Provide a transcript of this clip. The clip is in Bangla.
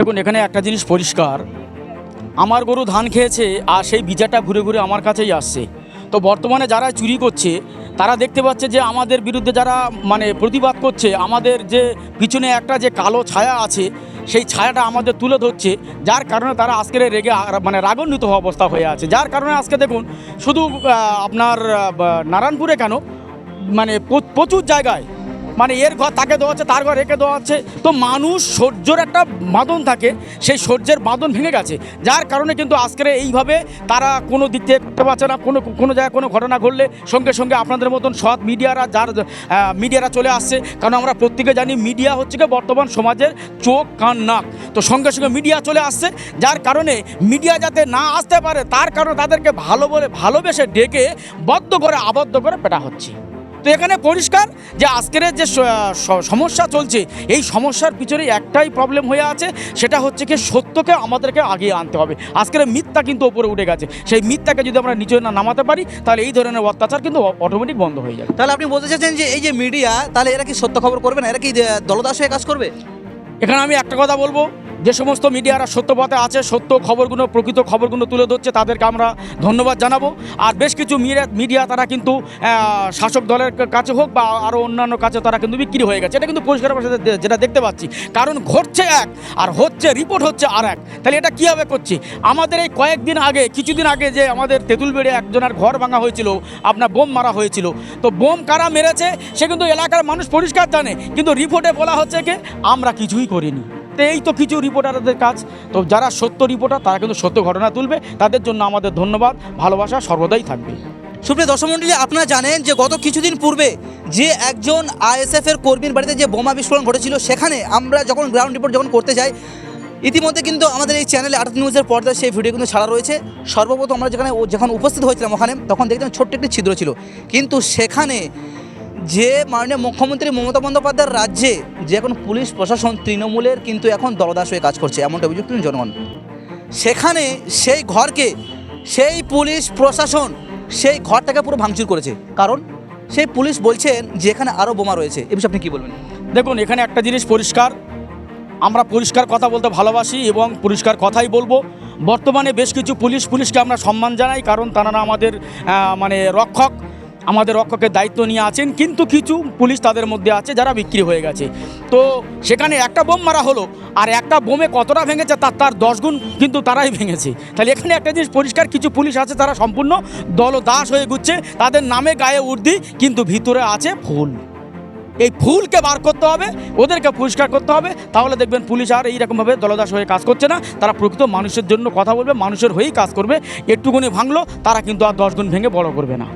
দেখুন, এখানে একটা জিনিস পরিষ্কার। আমার গরু ধান খেয়েছে আর সেই বিচারটা ঘুরে ঘুরে আমার কাছেই আসছে। তো বর্তমানে যারা চুরি করছে, তারা দেখতে পাচ্ছে যে আমাদের বিরুদ্ধে যারা মানে প্রতিবাদ করছে, আমাদের যে পিছনে একটা যে কালো ছায়া আছে, সেই ছায়াটা আমাদের তুলে ধরছে। যার কারণে তারা আজকের রেগে মানে রাগান্বিত অবস্থা হয়ে আছে। যার কারণে আজকে দেখুন, শুধু আপনার নারায়ণপুরে কেন মানে প্রচুর জায়গায় মানে এর ঘর তাকে দেওয়া হচ্ছে, তার ঘর রেখে দেওয়া হচ্ছে। তো মানুষ সহ্যর একটা বাঁধন থাকে, সেই সহ্যের বাঁধন ভেঙে গেছে। যার কারণে কিন্তু আজকের এইভাবে তারা কোনো দিক থেকে করতে পারছে না, কোনো কোনো জায়গায় কোনো ঘটনা ঘটলে সঙ্গে সঙ্গে আপনাদের মতন সৎ মিডিয়ারা, যার মিডিয়ারা চলে আসছে। কারণ আমরা প্রত্যেকে জানি মিডিয়া হচ্ছে কি বর্তমান সমাজের চোখ, কান, নাক। তো সঙ্গে সঙ্গে মিডিয়া চলে আসছে, যার কারণে মিডিয়া যাতে না আসতে পারে, তার কারণে তাদেরকে ভালো বলে ভালোবেসে ডেকে বদ্ধ করে, আবদ্ধ করে পেটা হচ্ছে। তো এখানে পরিষ্কার যে আজকের যে সমস্যা চলছে এই সমস্যার পিছনে একটাই প্রবলেম হয়ে আছে সেটা হচ্ছে কি সত্যকে আমাদেরকে আগিয়ে আনতে হবে। আজকের মিথ্যা কিন্তু ওপরে উঠে গেছে। সেই মিথ্যাকে যদি আমরা নিচে না নামাতে পারি তাহলে এই ধরনের অত্যাচার কিন্তু অটোমেটিক বন্ধ হয়ে যাবে। তাহলে আপনি বলতে চাচ্ছেন যে এই যে মিডিয়া তাহলে এরা কি সত্য খবর করবে না? এরা কি দলদাস হয়ে কাজ করবে? এখানে আমি একটা কথা বলব। যে সমস্ত মিডিয়ারা সত্য পথে আছে, সত্য খবরগুলো, প্রকৃত খবরগুলো তুলে ধরছে, তাদেরকে আমরা ধন্যবাদ জানাব। আর বেশ কিছু মিডিয়া মিডিয়া তারা কিন্তু শাসক দলের কাছে হোক বা আরও অন্যান্য কাছে তারা কিন্তু বিক্রি হয়ে গেছে। এটা কিন্তু পরিষ্কার যেটা দেখতে পাচ্ছি। কারণ ঘটছে এক, আর হচ্ছে, রিপোর্ট হচ্ছে আর এক। তাহলে এটা কীভাবে করছে? আমাদের এই কয়েকদিন আগে, কিছুদিন আগে যে আমাদের তেঁতুলবেড়ে একজনের ঘর ভাঙা হয়েছিল, আপনার বোম মারা হয়েছিল। তো বোম কারা মেরেছে, সে কিন্তু এলাকার মানুষ পরিষ্কার জানে। কিন্তু রিপোর্টে বলা হচ্ছে কি, আমরা কিছুই করিনি। এই তো কিছু রিপোর্টারদের কাজ। তো যারা সত্য রিপোর্টার তারা কিন্তু সত্য ঘটনা তুলবে। তাদের জন্য আমাদের ধন্যবাদ, ভালোবাসা সর্বদাই থাকবে। সুপ্রিয় দর্শক মণ্ডলী আপনারা জানেন যে গত কিছুদিন পূর্বে যে একজন আইএসএফ এর কর্মীর বাড়িতে যে বোমা বিস্ফোরণ ঘটেছিল, সেখানে আমরা যখন গ্রাউন্ড রিপোর্ট যখন করতে যাই, ইতিমধ্যে কিন্তু আমাদের এই চ্যানেলে আটাত নিউজের পর্দায় সেই ভিডিও কিন্তু ছাড়া রয়েছে। সর্বপ্রথম আমরা যেখানে যখন উপস্থিত হয়েছিলাম ওখানে, তখন দেখলাম ছোট্ট একটি ছিদ্র ছিল। কিন্তু সেখানে যে মাননীয় মুখ্যমন্ত্রী মমতা বন্দ্যোপাধ্যায়ের রাজ্যে যে এখন পুলিশ প্রশাসন তৃণমূলের কিন্তু এখন দলদাস হয়ে কাজ করছে, এমনটা অভিযোগ তুলেন জনগণ। সেখানে সেই ঘরকে, সেই পুলিশ প্রশাসন, সেই ঘরটাকে পুরো ভাঙচুর করেছে। কারণ সেই পুলিশ বলছেন যে এখানে আরও বোমা রয়েছে। এ বিষয়ে আপনি কী বলবেন? দেখুন, এখানে একটা জিনিস পরিষ্কার। আমরা পরিষ্কার কথা বলতে ভালোবাসি এবং পরিষ্কার কথাই বলব। বর্তমানে বেশ কিছু পুলিশ, পুলিশকে আমরা সম্মান জানাই, কারণ তারা আমাদের মানে রক্ষক। আমাদের রক্ষকের দায়িত্ব নিয়ে আছেন, কিন্তু কিছু পুলিশ তাদের মধ্যে আছে যারা বিক্রি হয়ে গেছে। তো সেখানে একটা বোম মারা হলো, আর একটা বোমে কতটা ভেঙেছে তার তার দশ গুণ কিন্তু তারাই ভেঙেছে। তাহলে এখানে একটা জিনিস পরিষ্কার, কিছু পুলিশ আছে তারা সম্পূর্ণ দলদাস হয়ে ঘুরছে, তাদের নামে গায়ে উর্দি, কিন্তু ভিতরে আছে ফুল। এই ফুলকে বার করতে হবে, ওদেরকে পরিষ্কার করতে হবে, তাহলে দেখবেন পুলিশ আর এইরকমভাবে দলদাস হয়ে কাজ করছে না। তারা প্রকৃত মানুষের জন্য কথা বলবে, মানুষের হয়েই কাজ করবে একটুকুনি ভাঙলো, তারা কিন্তু আর দশ গুণ ভেঙে বড় করবে না।